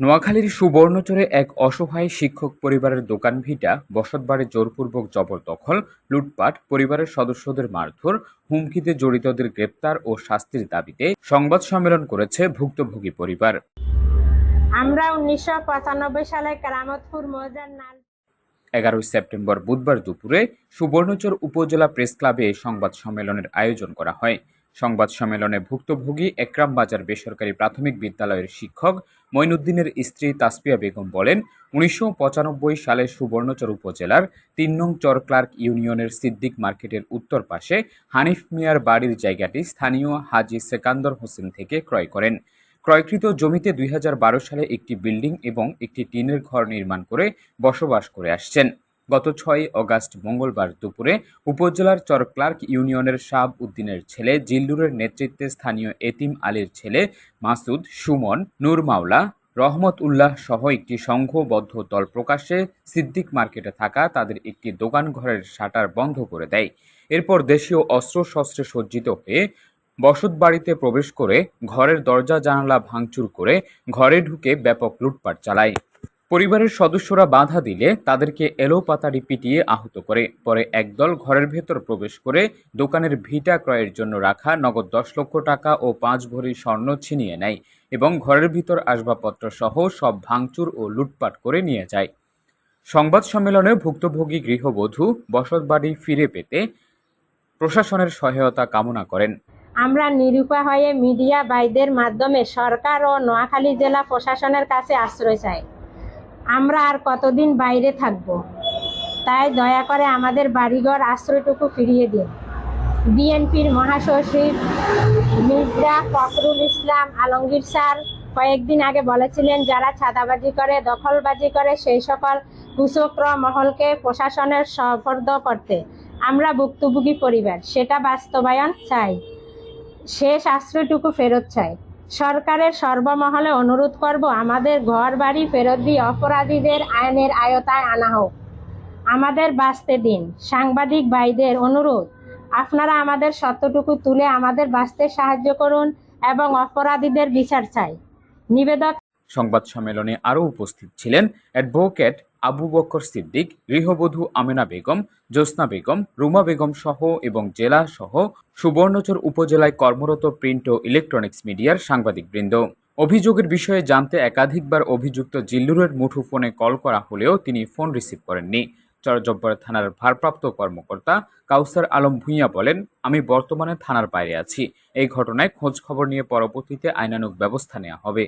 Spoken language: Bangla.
নোয়াখালীর সুবর্ণচরে এক অসহায় শিক্ষক পরিবারের দোকান ভিটা বসতবাড়ি জোরপূর্বক জবরদখল লুটপাট পরিবারের সদস্যদের মারধর হুমকিতে জড়িতদের গ্রেপ্তার ও শাস্তির দাবিতে সংবাদ সম্মেলন করেছে ভুক্তভোগী পরিবার। আমরা উনিশশো সালে কেরামতপুর মৌজার নাল এগারোই সেপ্টেম্বর বুধবার দুপুরে সুবর্ণচর উপজেলা প্রেস ক্লাবে এই সংবাদ সম্মেলনের আয়োজন করা হয়। সংবাদ সম্মেলনে ভুক্তভোগী একরাম বাজার বেসরকারি প্রাথমিক বিদ্যালয়ের শিক্ষক মঈনুদ্দিনের স্ত্রী তাসপিয়া বেগম বলেন, উনিশশো পঁচানব্বই সালে সুবর্ণচর উপজেলার তিন নং চর ক্লার্ক ইউনিয়নের সিদ্দিক মার্কেটের উত্তর পাশে হানিফ মিয়ার বাড়ির জায়গাটি স্থানীয় হাজি সেকান্দর হোসেন থেকে ক্রয় করেন। ক্রয়কৃত জমিতে দুই হাজার বারো সালে একটি বিল্ডিং এবং একটি টিনের ঘর নির্মাণ করে বসবাস করে আসছেন। গত ছয় অগাস্ট মঙ্গলবার দুপুরে উপজেলার চর ক্লার্ক ইউনিয়নের শাহাব উদ্দিনের ছেলে জিল্লুরের নেতৃত্বে স্থানীয় এতিম আলীর ছেলে মাসুদ, সুমন, নূর মাওলা রহমত উল্লাহ সহ একটি সংঘবদ্ধ দল প্রকাশ্যে সিদ্দিক মার্কেটে থাকা তাদের একটি দোকান ঘরের শাটার বন্ধ করে দেয়। এরপর দেশীয় অস্ত্রশস্ত্রে সজ্জিত হয়ে বসত বাড়িতে প্রবেশ করে ঘরের দরজা জানালা ভাঙচুর করে ঘরে ঢুকে ব্যাপক লুটপাট চালায়। পরিবারের সদস্যরা বাধা দিলে তাদেরকে এলোপাতাড়ি পিটিয়ে আহত করে। পরে একদল ঘরের ভেতর প্রবেশ করে দোকানের ভিটা ক্রয়ের জন্য রাখা নগদ দশ লক্ষ টাকা ও পাঁচ ভরি স্বর্ণ ছিনিয়ে নেয় এবং ঘরের ভিতর আসবাবপত্র সহ সব ভাঙচুর ও লুটপাট করে নিয়ে যায়। সংবাদ সম্মেলনে ভুক্তভোগী গৃহবধূ বসতবাড়ি ফিরে পেতে প্রশাসনের সহায়তা কামনা করেন। আমরা নিরুপা হয়ে মিডিয়া বাইদের মাধ্যমে সরকার ও নোয়াখালী জেলা প্রশাসনের কাছে আশ্রয় চাই। আমরা আর কতদিন বাইরে থাকব? তাই দয়া করে আমাদের বাড়িঘর আশ্রয়টুকু ফিরিয়ে দিন। বিএনপির মহাসচিব মির্জা ফখরুল ইসলাম আলমগীর স্যার কয়েকদিন আগে বলেছিলেন, যারা ছাদাবাজি করে, দখলবাজি করে, সেই সকল কুচক্র মহলকে প্রশাসনের সফর্দ করতে। আমরা ভুক্তভোগী পরিবার, সেটা বাস্তবায়ন চাই। শেষ আশ্রয়টুকু ফেরত চাই। সরকারের সর্বমহলে অনুরোধ করব, আমাদের ঘর বাড়ি ফেরত দিয়ে অপরাধীদের আইনের আয়তায় আনা হোক। আমাদের বাঁচতে দিন। সাংবাদিক ভাইদের অনুরোধ, আপনারা আমাদের সত্যটুকু তুলে আমাদের বাঁচতে সাহায্য করুন এবং অপরাধীদের বিচার চাই। নিবেদক সংবাদ সম্মেলনে আরও উপস্থিত ছিলেন অ্যাডভোকেট আবু বকর সিদ্দিক, গৃহবধূ আমেনা বেগম, জ্যোৎস্না বেগম, রুমা বেগম সহ এবং জেলা সহ সুবর্ণচর উপজেলায় কর্মরত প্রিন্ট ও ইলেকট্রনিক্স মিডিয়ার সাংবাদিকবৃন্দ। অভিযোগের বিষয়ে জানতে একাধিকবার অভিযুক্ত জিল্লুরের মুঠোফোনে কল করা হলেও তিনি ফোন রিসিভ করেননি। চরজব্বর থানার ভারপ্রাপ্ত কর্মকর্তা কাউসার আলম ভূঁইয়া বলেন, আমি বর্তমানে থানার বাইরে আছি। এই ঘটনায় খোঁজ খবর নিয়ে পরবর্তীতে আইনানুগ ব্যবস্থা নেওয়া হবে।